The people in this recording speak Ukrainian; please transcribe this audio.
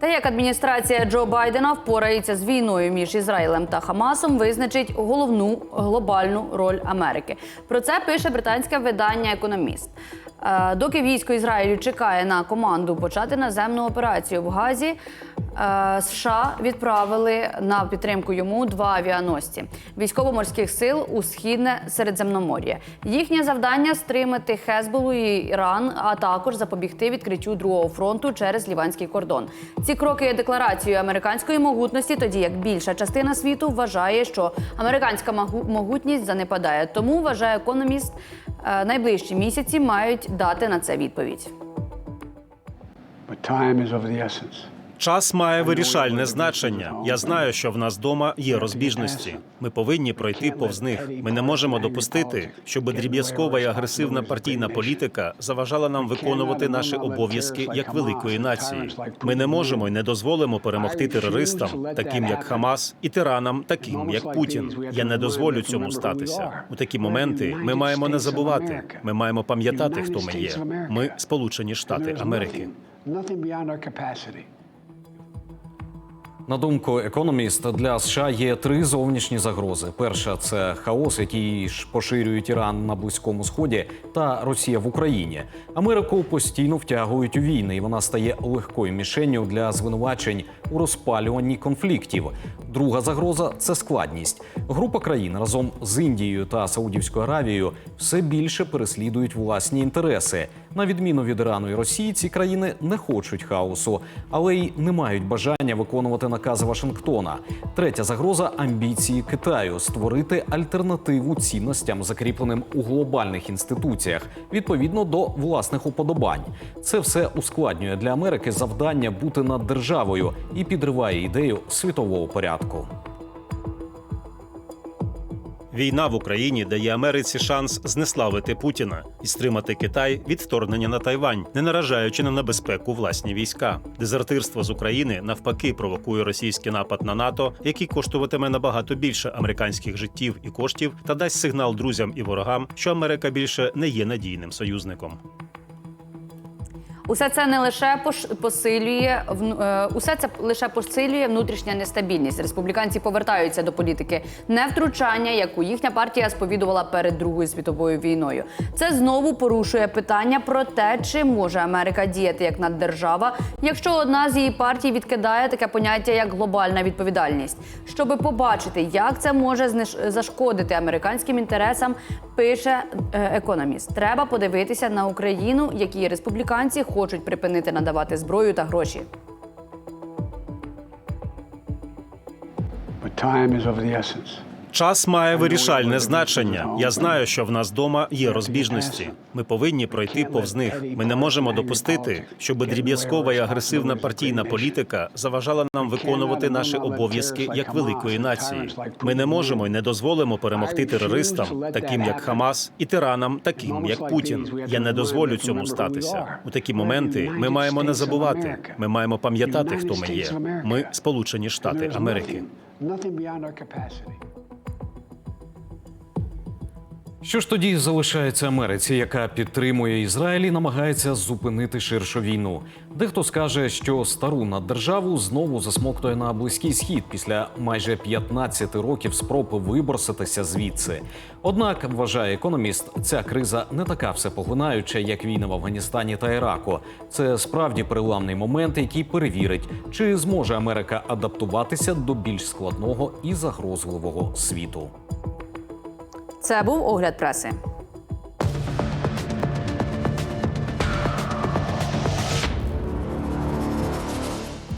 Та як адміністрація Джо Байдена впорається з війною між Ізраїлем та Хамасом, визначить головну глобальну роль Америки. Про це пише британське видання Економіст. Е, Доки військо Ізраїлю чекає на команду почати наземну операцію в Газі, США відправили на підтримку йому два авіаносці військово-морських сил у східне Середземномор'я. Їхнє завдання стримати Хезболу і Іран, а також запобігти відкриттю другого фронту через ліванський кордон. Ці кроки є декларацією американської могутності, тоді як більша частина світу вважає, що американська могутність занепадає. Тому вважає економіст, е, найближчі місяці мають дати на це відповідь. But time is of the essence. Час має вирішальне значення. Я знаю, що в нас вдома є розбіжності. Ми повинні пройти повз них. Ми не можемо допустити, щоб дріб'язкова і агресивна партійна політика заважала нам виконувати наші обов'язки як великої нації. Ми не можемо і не дозволимо перемогти терористам, таким як Хамас, і тиранам, таким як Путін. Я не дозволю цьому статися. У такі моменти ми маємо не забувати. Ми маємо пам'ятати, хто ми є. Ми Сполучені Штати Америки. На думку економіста, для США є три зовнішні загрози: перша це хаос, який ж поширюють Іран на близькому сході та Росія в Україні. Америку постійно втягують у війни, і вона стає легкою мішенню для звинувачень у розпалюванні конфліктів. Друга загроза це складність. Група країн разом з Індією та Саудівською Аравією все більше переслідують власні інтереси. На відміну від Ірану і Росії, ці країни не хочуть хаосу, але й не мають бажання виконувати накази Вашингтона. Третя загроза амбіції Китаю створити альтернативу цінностям, закріпленим у глобальних інституціях, відповідно до власних уподобань. Це все ускладнює для Америки завдання бути над державою і підриває ідею світового порядку. Війна в Україні дає Америці шанс знеславити Путіна і стримати Китай від вторгнення на Тайвань, не наражаючи на небезпеку власні війська. Дезертирство з України навпаки провокує російський напад на НАТО, який коштуватиме набагато більше американських життів і коштів, та дасть сигнал друзям і ворогам, що Америка більше не є надійним союзником. Усе це не лише посилює е, усе це лише посилює внутрішня нестабільність. Республіканці повертаються до політики невтручання, яку їхня партія сповідувала перед Другою світовою війною. Це знову порушує питання про те, чи може Америка діяти як наддержава, якщо одна з її партій відкидає таке поняття як глобальна відповідальність. Щоби побачити, як це може зашкодити американським інтересам, пише е, економіст. Треба подивитися на Україну, які республіканці хочуть припинити надавати зброю та гроші. But time is of the essence. Час має вирішальне значення. Я знаю, що в нас вдома є розбіжності. Ми повинні пройти повз них. Ми не можемо допустити, щоб дріб'язкова і агресивна партійна політика заважала нам виконувати наші обов'язки як великої нації. Ми не можемо і не дозволимо перемогти терористам, таким як Хамас, і тиранам, таким як Путін. Я не дозволю цьому статися. У такі моменти ми маємо не забувати. Ми маємо пам'ятати, хто ми є. Ми Сполучені Штати Америки. Nothing beyond our capacity. Що ж тоді залишається Америці, яка підтримує Ізраїль і намагається зупинити ширшу війну? Дехто скаже, що стару наддержаву знову засмоктує на близький схід після майже 15 років спроб виборситися звідси. Однак вважає економіст, ця криза не така всепоглинаюча, як війна в Афганістані та Іраку. Це справді переламний момент, який перевірить, чи зможе Америка адаптуватися до більш складного і загрозливого світу. Це був огляд преси.